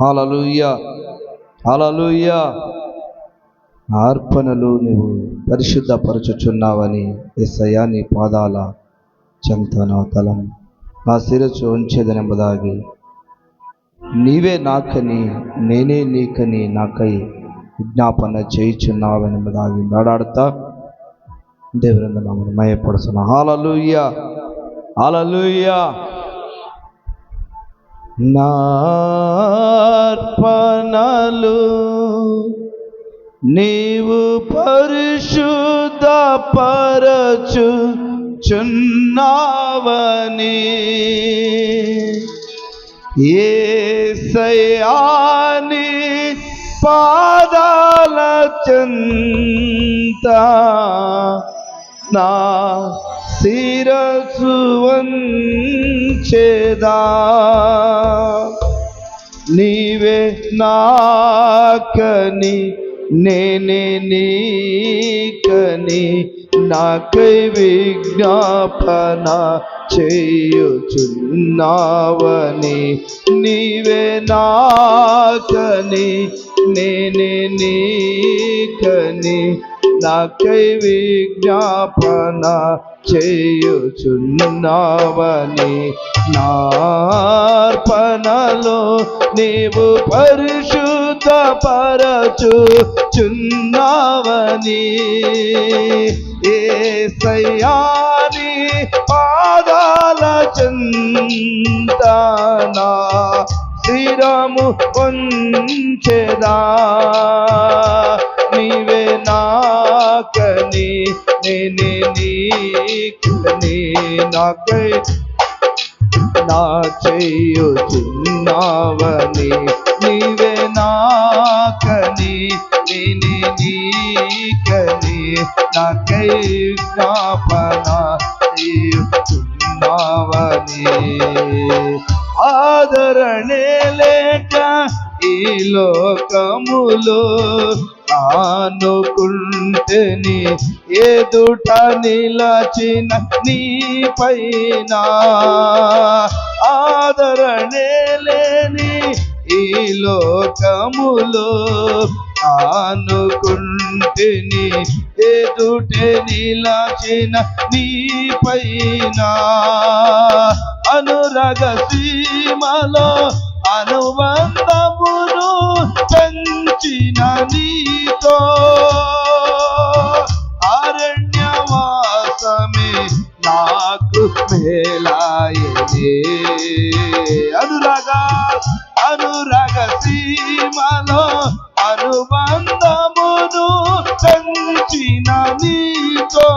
హలలుయ హలలుయ. అర్పణలు నువ్వు పరిశుద్ధపరచుచున్నావని ఎస్సయ్యా నీ పాదాల చెంత నా తలం. నా శిరస్సు ఉంచేదనెంబదాగి. నీవే నాకని నేనే నీకని నాకై విజ్ఞాపన చేయుచున్నావెనబదాగి. నాడాడతా. దేవుని నామను మయపడుతున్నా హాలలుయ హాలలుయ. నార్పణలు నీవు పరిశుద్ధ పరచు చున్నావని ఏసయాని పాదాల చెంత నా శిరసు వంచేదా. నీవే నాకని నేనే నీకని నాకై విజ్ఞాపన చేయుచున్నావని. నీవే నాకని నేనే నీకని నాకై విజ్ఞాపన చేయుచున్నావని నార్పణలో నీవు పరిశుద్ధ పరచు చున్నావని ఏ సయాని పాదాల చింతనా శిరము కొంచెదా నాకై నా చేయుచున్నావని నీవే నాకని నేనే నీకని నాకై జ్ఞాపన చేయుచున్నావని ఆదరణే లేక ఈ లోకములో ఆనుకుంటని ఎదుట నిలచిన నీ పైన ఆదరణే లేని ఈ లోకములో ఆనుకుంటని ఎదుటే నిలచిన నీ పైన అనురగ సీమలో అనుబంధమును పెంచిన నీతో. అరణ్యవాసమే నాకు మేలాయనే. అనురాగ అనురాగ సీమలో అనుబంధమును పెంచిన నీతో.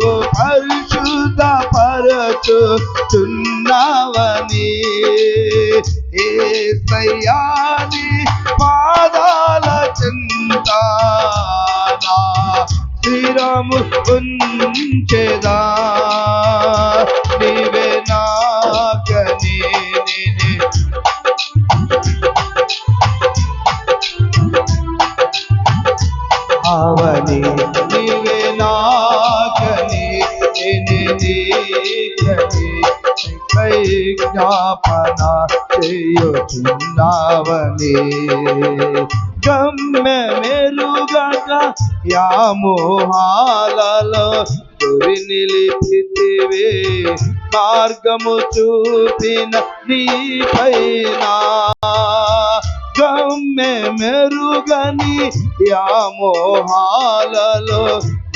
నీవు పరిశుద్ధ పరచు చున్నావని ఏ సయ్యాని పాదాల చింత స్థిరము ఉంచేదా. విజ్ఞాపన చేయుచున్నావని. గమ్య మెరుగక యామోహాలలో గురి నిలిపితివే. మార్గము చూపిన నీ పైన మెరుగని యామోహాలలో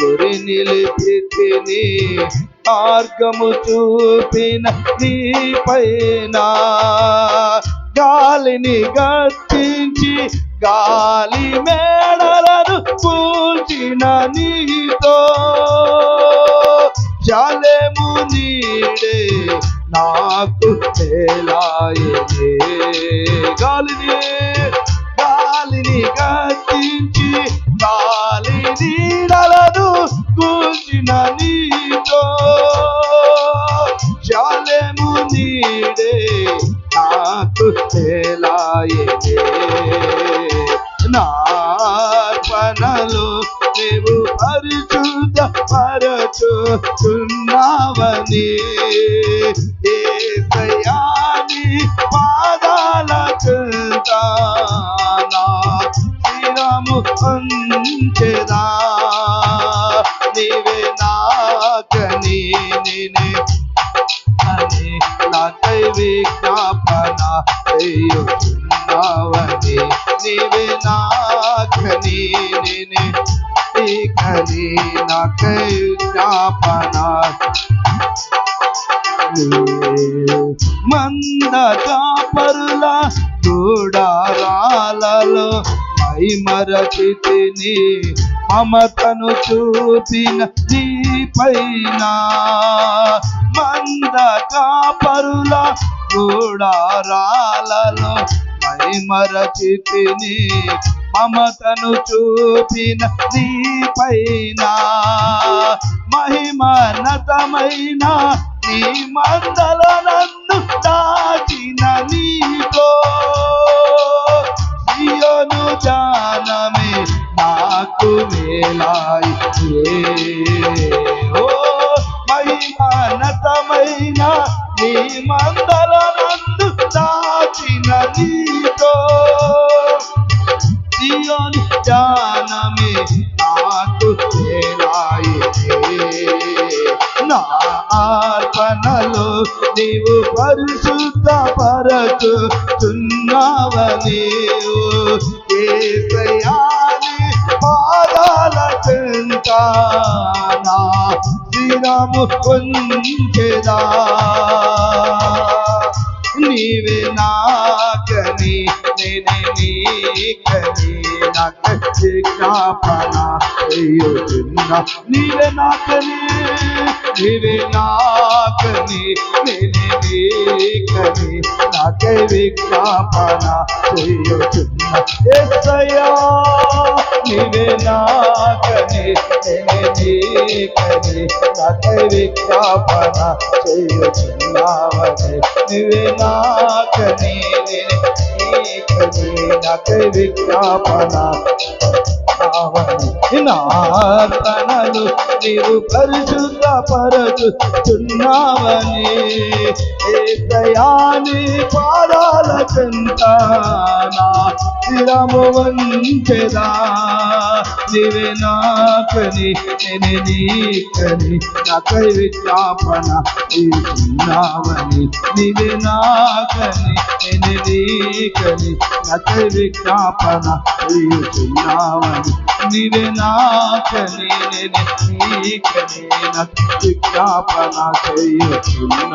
గురి నిలిపితిని మార్గము చూపిన నీ పైన. గాలిని గర్తించి గాలి మేడలను కూల్చిన నీతో. జలముని నీడే. నాకు తేలాయనే గాలిని గాలిని గతించి గాలి నీడలదు కూల్చిన నీతో పరచుతున్నావని ఏసయాని పాదాల చింత నా శిరము ఉంచెదా నీవే నాకని నేనే అని నాకై విజ్ఞాపన చేయుచున్నావని. నీవే నాకని నేనే హరి నాకై జ్ఞాపన మంద కాపరుల గుడారాలలో మై మరచితిని మమతను చూపిన నీ పైన మంద కాపరుల చూడారాలలో మై మరచితిని మమతను చూపిన నీ పైన మహిమన్నతమైన నీ మందల నన్ను దాచిన నీతో. సియోను జానమే నాకు వేలాయి ఓ మహిమన్నతమైన నీ మందల నన్ను దాచిన నీతో. సియోను జానమే నాకు నా అర్పణలో నీవు పరిశుద్ధ పరచుతున్నావని ఏసయాని పాదాల చెంత నా శ్రీరాము కొంచెదా నీవే నా ni kalina kachika pana ayo jinna nive nakani nive nakani nene nikani nakavika pana ayo jinna esaya nive nakani nene nikani nakavika pana ayo jinna nive nakani కథ విజ్ఞాపన. నాతనలు నీవు పరిశుద్ధ పరచుచున్నావని ఏదయాని పాదాల చెంత నా శిరము వంచెదా. నీవే నాకని నేను నీకని నాకై విజ్ఞాపన చేస్తున్నావని. నీవే నాకని నేను నీకని నాకై కాపన చేస్తున్నావని నీవే నాకని నేను నీకని నాకు విజ్ఞాపన చేయుచున్నావని